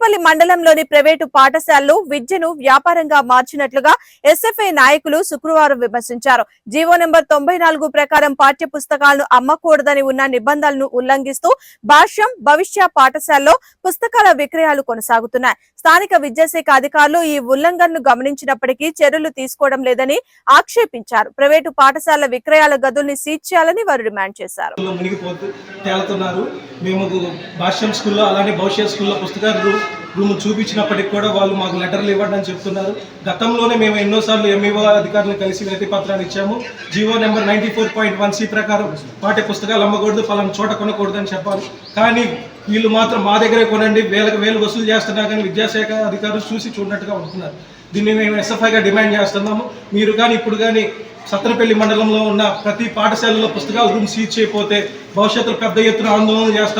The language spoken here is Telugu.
సత్తెనపల్లి మండలంలోని ప్రైవేటు పాఠశాలలు విద్యను వ్యాపారంగా మార్చినట్లుగా ఎస్ఎఫ్ఐ నాయకులు శుక్రవారం విమర్శించారు. జీవో నెంబర్ తొంభై నాలుగు ప్రకారం పాఠ్య పుస్తకాలను అమ్మకూడదని ఉన్న నిబంధనలను ఉల్లంఘిస్తూ భాష్యం భవిష్య పాఠశాలలో పుస్తకాల విక్రయాలు కొనసాగుతున్నాయి. స్థానిక విద్యాశాఖ అధికారులు ఈ ఉల్లంఘనను గమనించినప్పటికీ చర్యలు తీసుకోవడం లేదని ఆక్షేపించారు. ప్రైవేటు పాఠశాలల విక్రయాల గదుల్ని సీజ్ చేయాలని వారు డిమాండ్ చేశారు. మేము భాష్యం స్కూల్లో అలానే భవిష్యత్ స్కూల్లో పుస్తకాలు రూమ్ చూపించినప్పటికి కూడా వాళ్ళు మాకు లెటర్లు ఇవ్వండి అని చెప్తున్నారు. గతంలోనే మేము ఎన్నోసార్లు ఎంఈఓ అధికారులను కలిసి వినతి పత్రాలు ఇచ్చాము. G O number ninety four point one C ప్రకారం పాఠ్య పుస్తకాలు అమ్మకూడదు పలానా చోట కొనకూడదు అని చెప్పాలి కానీ వీళ్ళు మాత్రం మా దగ్గరే కొనండి వేలకు వేలు వసూలు చేస్తున్నా కానీ విద్యాశాఖ అధికారులు చూసి చూడనట్టుగా ఉంటున్నారు. దీన్ని మేము ఎస్ఎఫ్ఐగా డిమాండ్ చేస్తున్నాము. మీరు కానీ ఇప్పుడు కానీ సత్తనపల్లి మండలంలో ఉన్న ప్రతి పాఠశాలలో పుస్తకాల రూమ్ సీజ్ చేయకపోతే భవిష్యత్తులో పెద్ద ఎత్తున ఆందోళన చేస్తాం